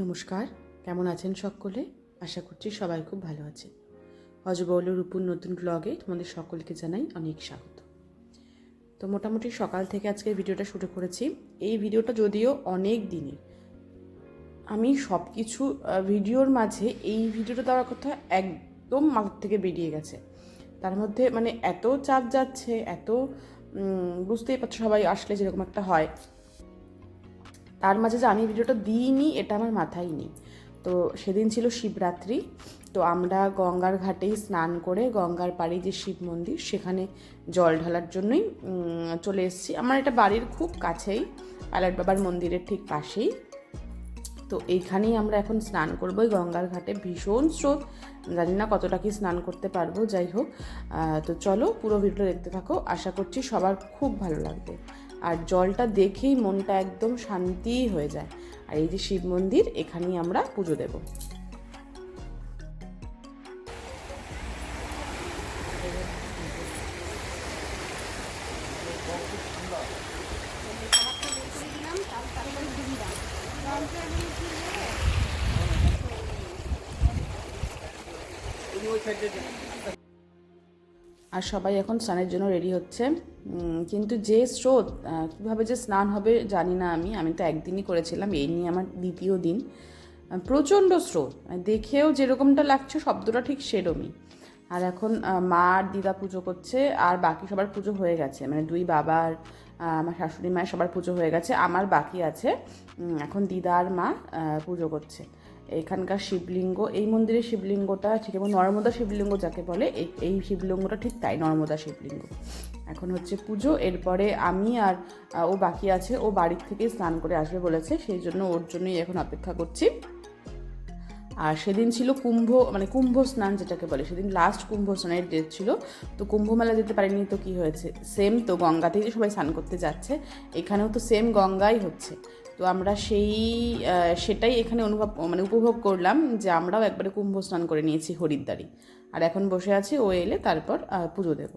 নমস্কার, কেমন আছেন সকলে? আশা করছি সবাই খুব ভালো আছে হজবৌলের উপর নতুন ব্লগে তোমাদের সকলকে জানাই অনেক স্বাগত। তো মোটামুটি সকাল থেকে আজকে ভিডিওটা শুরু করেছি। এই ভিডিওটা যদিও অনেক দিনের, আমি সব কিছু ভিডিওর মাঝে এই ভিডিওটা দেওয়ার কথা একদম মাথার থেকে বেরিয়ে গেছে। তার মধ্যে মানে এত চাপ যাচ্ছে, এত বুঝতেই পারছ সবাই আসলে যেরকম একটা হয়। তার মাঝে যে আমি ভিডিওটা দিইনি, এটা আমার মাথায় নেই। তো সেদিন ছিল শিবরাত্রি, তো আমরা গঙ্গার ঘাটেই স্নান করে গঙ্গার পাড়ে যে শিব মন্দির, সেখানে জল ঢালার জন্যই চলে এসেছি। আমার এটা বাড়ির খুব কাছেই পালাট বাবার মন্দিরের ঠিক পাশেই। তো এইখানেই আমরা এখন স্নান করব। ওই গঙ্গার ঘাটে ভীষণ স্রোত। জানি না কতটা কি স্নান করতে পারব, যাই হোক। তো চলো পুরো ভিডিও দেখতে থাকো। আশা করছি সবার খুব ভালো লাগবে। আর জলটা দেখেই মনটা একদম শান্তি হয়ে যায়। আর এই যে শিব মন্দির, এখানেই আমরা পুজো দেব। আর সবাই এখন স্নানের জন্য রেডি হচ্ছে। কিন্তু যে স্রোত কীভাবে যে স্নান হবে জানি না আমি। আমি তো একদিনই করেছিলাম, এই নিয়ে আমার দ্বিতীয় দিন। প্রচণ্ড স্রোত। মানে দেখেও যেরকমটা লাগছে, শব্দটা ঠিক সেরমই আর এখন মা আর দিদা পুজো করছে, আর বাকি সবার পুজো হয়ে গেছে। মানে দুই বাবার আমার শাশুড়ি মায়ের সবার পুজো হয়ে গেছে, আমার বাকি আছে। এখন দিদা আর মা পুজো করছে। এখানকার শিবলিঙ্গ, এই মন্দিরের শিবলিঙ্গটা ঠিক এবং নর্মদা শিবলিঙ্গ যাকে বলে, এই শিবলিঙ্গটা ঠিক তাই, নর্মদা শিবলিঙ্গ। এখন হচ্ছে পুজো, এরপরে আমি আর ও বাকি আছে, ও বাড়ির থেকে স্নান করে আসবে বলেছে, সেই জন্য ওর জন্যই এখন অপেক্ষা করছি। আর সেদিন ছিল কুম্ভ মানে কুম্ভ স্নান যেটাকে বলে, সেদিন লাস্ট কুম্ভ স্নানের ডেট ছিল। তো কুম্ভ মেলা যেতে পারিনি, তো কি হয়েছে? সেম তো গঙ্গাতেই সবাই স্নান করতে যাচ্ছে, এখানেও তো সেম গঙ্গাই হচ্ছে। তো আমরা সেই সেটাই এখানে অনুভব মানে উপভোগ করলাম যে আমরাও একবারে কুম্ভ স্নান করে নিয়েছি হরিদ্বারে। আর এখন বসে আছি, ও এলে তারপর পুজো দেবো।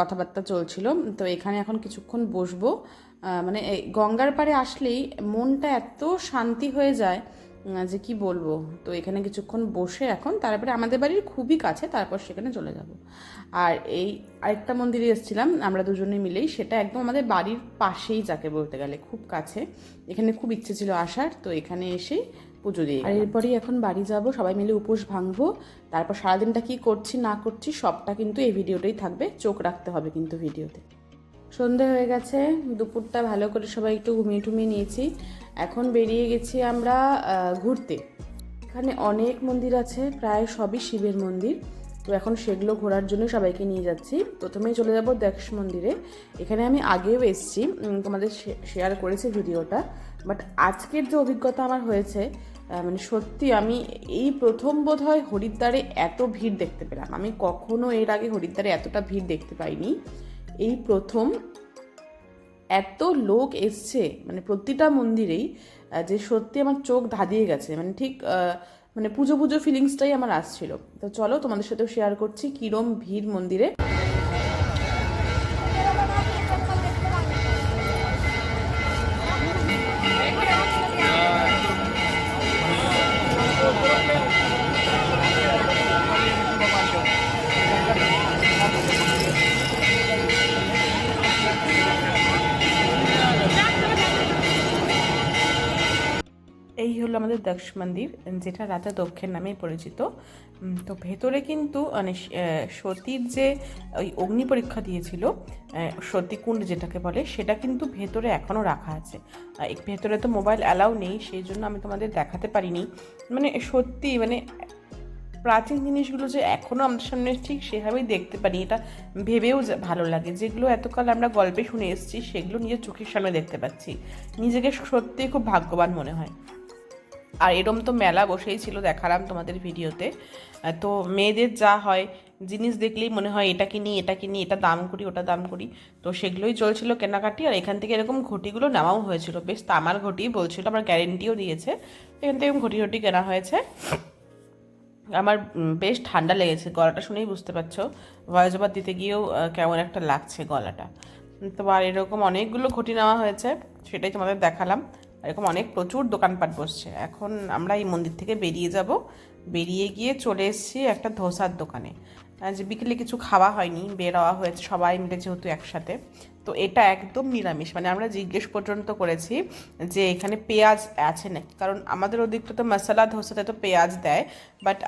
কথাবার্তা চলছিল। তো এখানে এখন কিছুক্ষণ বসবো। মানে গঙ্গার পাড়ে আসলেই মনটা এত শান্তি হয়ে যায় যে কি বলব। তো এখানে কিছুক্ষণ বসে এখন, তারপরে আমাদের বাড়ির খুবই কাছে, তারপর সেখানে চলে যাব। আর এই আরেকটা মন্দিরে এসেছিলাম, আমরা দুজনে মিলেই। সেটা একদম আমাদের বাড়ির পাশেই যাকে বলতে গেলে, খুব কাছে। এখানে খুব ইচ্ছে ছিল আসার। তো এখানে এসেই পুজো দিয়ে আর এরপরেই এখন বাড়ি যাব সবাই মিলে উপোস ভাঙবো। তারপর সারাদিনটা কি করছি না করছি সবটা কিন্তু এই ভিডিওটাই থাকবে চোখ রাখতে হবে কিন্তু ভিডিওতে। সন্ধে হয়ে গেছে দুপুরটা ভালো করে সবাই একটু ঘুমিয়ে টুমিয়ে নিয়েছি। এখন বেরিয়ে গেছি আমরা ঘুরতে। এখানে অনেক মন্দির আছে প্রায় সবই শিবের মন্দির। তো এখন সেগুলো ঘোরার জন্য সবাইকে নিয়ে যাচ্ছি। প্রথমেই চলে যাব দ্যাক্ষ মন্দিরে। এখানে আমি আগেও এসেছি তোমাদের শেয়ার করেছি ভিডিওটা। বাট আজকের যে অভিজ্ঞতা আমার হয়েছে মানে সত্যি আমি এই প্রথম বোধ হয় হরিদ্বারে এত ভিড় দেখতে পেলাম। আমি কখনো এর আগে হরিদ্বারে এতটা ভিড় দেখতে পাইনি। এই প্রথম এত লোক এসছে মানে প্রতিটা মন্দিরেই যে সত্যি আমার চোখ ধাঁধিয়ে গেছে। মানে ঠিক মানে পুজো পুজো ফিলিংসটাই আমার আসছিল। তো চলো তোমাদের সাথেও শেয়ার করছি কিরম ভিড় মন্দিরে। হলো আমাদের দক্ষ মন্দির, যেটা রাজা দক্ষের নামে পরিচিত। তো ভেতরে কিন্তু মানে সতীর যে ওই অগ্নি পরীক্ষা দিয়েছিল সতীকুণ্ড যেটাকে বলে, সেটা কিন্তু ভেতরে এখনও রাখা আছে। ভেতরে তো মোবাইল অ্যালাউ নেই, সেই জন্য আমি তোমাদের দেখাতে পারিনি। মানে সত্যি মানে প্রাচীন জিনিসগুলো যে এখনও আমাদের সামনে ঠিক সেভাবেই দেখতে পারি, এটা ভেবেও ভালো লাগে। যেগুলো এতকাল আমরা গল্পে শুনে এসেছি, সেগুলো নিজের চোখের সামনে দেখতে পাচ্ছি। নিজেকে সত্যিই খুব ভাগ্যবান মনে হয়। আর এরম তো মেলা বসেই ছিল দেখালাম তোমাদের ভিডিওতে। তো মেয়েদের যা হয়, জিনিস দেখলেই মনে হয় এটা কিনি এটা কিনি, এটা দাম করি, ওটা দাম করি। তো সেগুলোই চলছিল কেনাকাটি আর এখান থেকে এরকম ঘটিগুলো নেওয়াও হয়েছিল। বেশ তামার ঘটি বলছিল আমার গ্যারেন্টিও দিয়েছে। এখান থেকে ঘটি ঘটি কেনা হয়েছে। আমার বেশ ঠান্ডা লেগেছে, গলাটা শুনেই বুঝতে পারছ। ভয়েস ওভার দিতে গিয়েও কেমন একটা লাগছে গলাটা। তো আর এরকম অনেকগুলো ঘটি নেওয়া হয়েছে, সেটাই তোমাদের দেখালাম। এরকম অনেক প্রচুর দোকানপাট বসছে। এখন আমরা এই মন্দির থেকে বেরিয়ে যাব। বেরিয়ে গিয়ে চলে এসেছি একটা ধোসার দোকানে। যে বিকেলে কিছু খাওয়া হয়নি বের হওয়া হয়েছে, সবাই মিলে যেহেতু একসাথে। তো এটা একদম নিরামিষ। মানে আমরা জিজ্ঞেস পর্যন্ত করেছি যে এখানে পেঁয়াজ আছে নাকি? কারণ আমাদের ওদিকটা তো মশলা ধোসাতে তো পেঁয়াজ দেয় বাট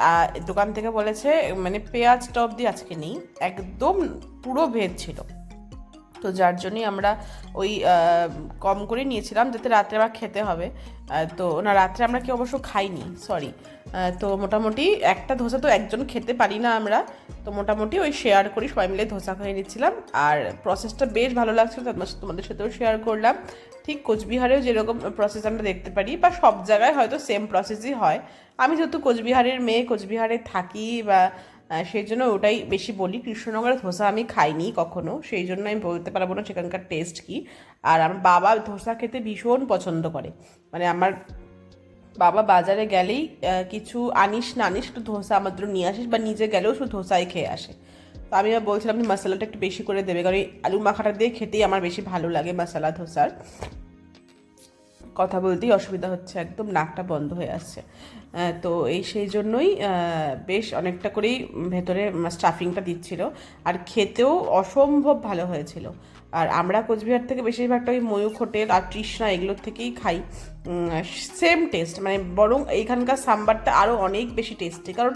দোকান থেকে বলেছে মানে পেঁয়াজ টপ দিয়ে আজকে নেই। একদম পুরো ভেজ ছিল। তো যার জন্যই আমরা ওই কম করে নিয়েছিলাম যাতে রাত্রে আবার খেতে হবে। তো না, রাত্রে আমরা কেউ অবশ্য খাইনি সরি তো মোটামুটি একটা ধোসা তো একজন খেতে পারি না আমরা। তো মোটামুটি ওই শেয়ার করি, সবাই মিলে ধোসা খেয়ে নিচ্ছিলাম। আর প্রসেসটা বেশ ভালো লাগছিল তোমাদের সাথেও শেয়ার করলাম। ঠিক কোচবিহারেও যেরকম প্রসেস আমরা দেখতে পারি, বা সব জায়গায় হয়তো সেম প্রসেসই হয়। আমি যেহেতু কোচবিহারের মেয়ে, কোচবিহারে থাকি বা সেই জন্য ওটাই বেশি বলি। কৃষ্ণনগরের ধোসা আমি খাইনি কখনো, সেই জন্য আমি বলতে পারব না সেখানকার টেস্ট কি। আর আমার বাবা ধোসা খেতে ভীষণ পছন্দ করে। মানে আমার বাবা বাজারে গেলেই কিছু আনিস না আনিস একটু ধোসা আমার নিয়ে আসিস বা নিজে গেলেও শুধু ধোসাই খেয়ে আসে। তো আমি বলছিলাম আপনি মশলাটা একটু বেশি করে দেবে, কারণ আলু মাখাটা দিয়ে খেতেই আমার বেশি ভালো লাগে মশলা ধোসার। কথা বলতেই অসুবিধা হচ্ছে, একদম নাকটা বন্ধ হয়ে আসছে। তো এই সেই জন্যই বেশ অনেকটা করেই ভেতরে স্টাফিংটা দিচ্ছিল। আর খেতেও অসম্ভব ভালো হয়েছিল। আর আমরা কোচবিহার থেকে বেশিরভাগটা ওই ময়ূখ হোটেল আর তৃষ্ণা এগুলোর থেকেই খাই। সেম টেস্ট মানে বরং এইখানকার সাম্বারটা আরও অনেক বেশি টেস্টি কারণ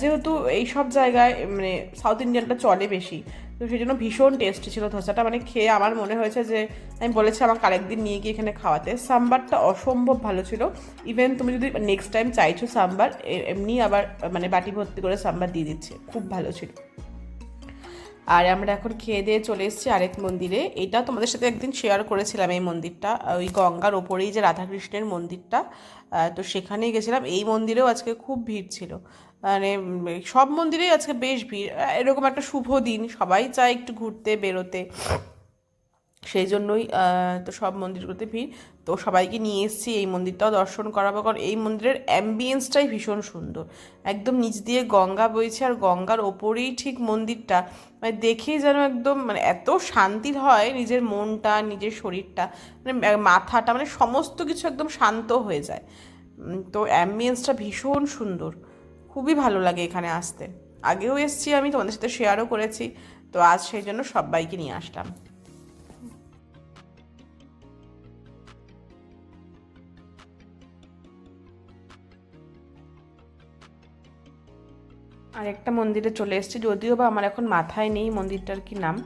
যেহেতু এই সব জায়গায় মানে সাউথ ইন্ডিয়ানটা চলে বেশি তো সেই জন্য ভীষণ টেস্টি ছিল ধোসাটা। মানে খেয়ে আমার মনে হয়েছে যে, আমি বলেছি আমাকে আরেকদিন নিয়ে গিয়ে এখানে খাওয়াতে। সাম্বারটা অসম্ভব ভালো ছিল। ইভেন তুমি যদি নেক্সট টাইম চাইছো সাম্বার এমনি আবার মানে বাটি ভর্তি করে সাম্বার দিয়ে দিচ্ছে। খুব ভালো ছিল। আর আমরা এখন খেয়ে দিয়ে চলে এসেছি আরেক মন্দিরে। এটা তোমাদের সাথে একদিন শেয়ার করেছিলাম এই মন্দিরটা। ওই গঙ্গার ওপরেই যে রাধাকৃষ্ণের মন্দিরটা তো সেখানেই গেছিলাম। এই মন্দিরেও আজকে খুব ভিড় ছিল। মানে সব মন্দিরেই আজকে বেশ ভিড়। এরকম একটা শুভ দিন। সবাই চায় একটু ঘুরতে, বেরোতে। সেই জন্যই তো সব মন্দিরগুলোতে ভিড়। তো সবাইকে নিয়ে এসেছি, এই মন্দিরটাও দর্শন করাবো, কারণ এই মন্দিরের অ্যাম্বিয়েন্সটাই ভীষণ সুন্দর। একদম নিচ দিয়ে গঙ্গা বইছে, আর গঙ্গার ওপরেই ঠিক মন্দিরটা। মানে দেখেই যেন একদম মানে এত শান্তির হয় নিজের মনটা, নিজের শরীরটা। মানে মাথাটা মানে সমস্ত কিছু একদম শান্ত হয়ে যায়। তো অ্যাম্বিয়েন্সটা ভীষণ সুন্দর। খুবই ভালো লাগে এখানে আসতে। আগেও এসেছি আমি, তোমাদের সাথে শেয়ারও করেছি। তো আজ সেই জন্য সবাইকে নিয়ে আসলাম। আর একটা মন্দিরে চলে এসেছি, যদিও বা আমার এখন মাথায় নেই মন্দিরটার কি নাম।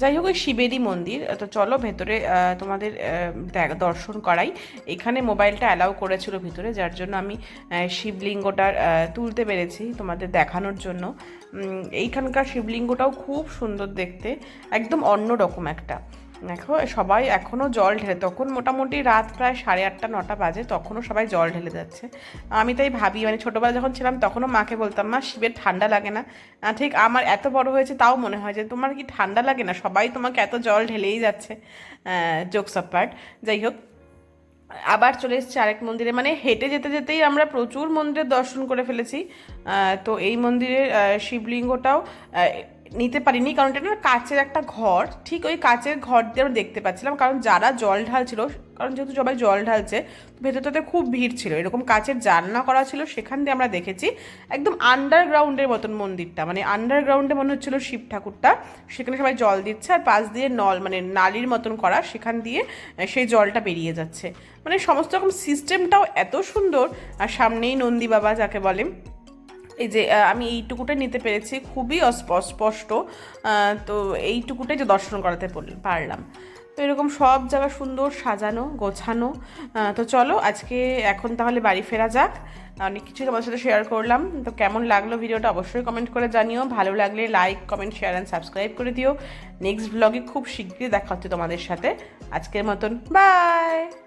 যাই হোক, ওই শিবেরই মন্দির। তো চলো ভেতরে তোমাদের দর্শন করাই। এখানে মোবাইলটা অ্যালাউ করেছিল ভিতরে, যার জন্য আমি শিবলিঙ্গটা তুলতে পেরেছি তোমাদের দেখানোর জন্য। এইখানকার শিবলিঙ্গটাও খুব সুন্দর দেখতে, একদম অন্য রকম একটা। দেখো, সবাই এখনও জল ঢেলে, তখন মোটামুটি রাত প্রায় সাড়ে আটটা, নটা বাজে, তখনও সবাই জল ঢেলে যাচ্ছে। আমি তাই ভাবি মানে ছোটোবেলা যখন ছিলাম, তখনও মাকে বলতাম, মা, শিবের ঠান্ডা লাগে না। ঠিক আমার এত বড় হয়েছে, তাও মনে হয় যে, তোমার কি ঠান্ডা লাগে না? সবাই তোমাকে এত জল ঢেলেই যাচ্ছে। জোকস পার্ট যাই হোক। আবার চলে এসেছি আরেক মন্দিরে মানে হেঁটে যেতে যেতেই আমরা প্রচুর মন্দিরের দর্শন করে ফেলেছি। তো এই মন্দিরের শিবলিঙ্গটাও নিতে পারিনি, কারণ এটা না কাচের একটা ঘর। ঠিক ওই কাচের ঘর দিয়ে আমরা দেখতে পাচ্ছিলাম, কারণ যারা জল ঢালছিল, কারণ যেহেতু সবাই জল ঢালছে ভেতরটাতে খুব ভিড় ছিল। এরকম কাচের জানলা করা ছিল, সেখান দিয়ে আমরা দেখেছি একদম আন্ডারগ্রাউন্ডের মতন মন্দিরটা। মানে আন্ডারগ্রাউন্ডে মনে হচ্ছিল শিব ঠাকুরটা। সেখানে সবাই জল দিচ্ছে, আর পাশ দিয়ে নল মানে নালির মতন করা, সেখান দিয়ে সেই জলটা বেরিয়ে যাচ্ছে। মানে সমস্ত রকম সিস্টেমটাও এত সুন্দর, আর সামনেই নন্দী বাবা যাকে বলে এই যে আমি এইটুকুটা নিতে পেরেছি, খুবই অস্প- স্পষ্ট তো এইটুকুটাই যে দর্শন করাতে পারলাম। তো এরকম সব জায়গা সুন্দর সাজানো, গোছানো তো চলো আজকে এখন তাহলে বাড়ি ফেরা যাক। অনেক কিছুই তোমাদের সাথে শেয়ার করলাম, তো কেমন লাগল ভিডিওটা অবশ্যই কমেন্ট করে জানিও। ভালো লাগলে like comment share and subscribe করে দিও। নেক্সট ব্লগে খুব শীঘ্রই দেখা হচ্ছে তোমাদের সাথে। আজকের মতন বাই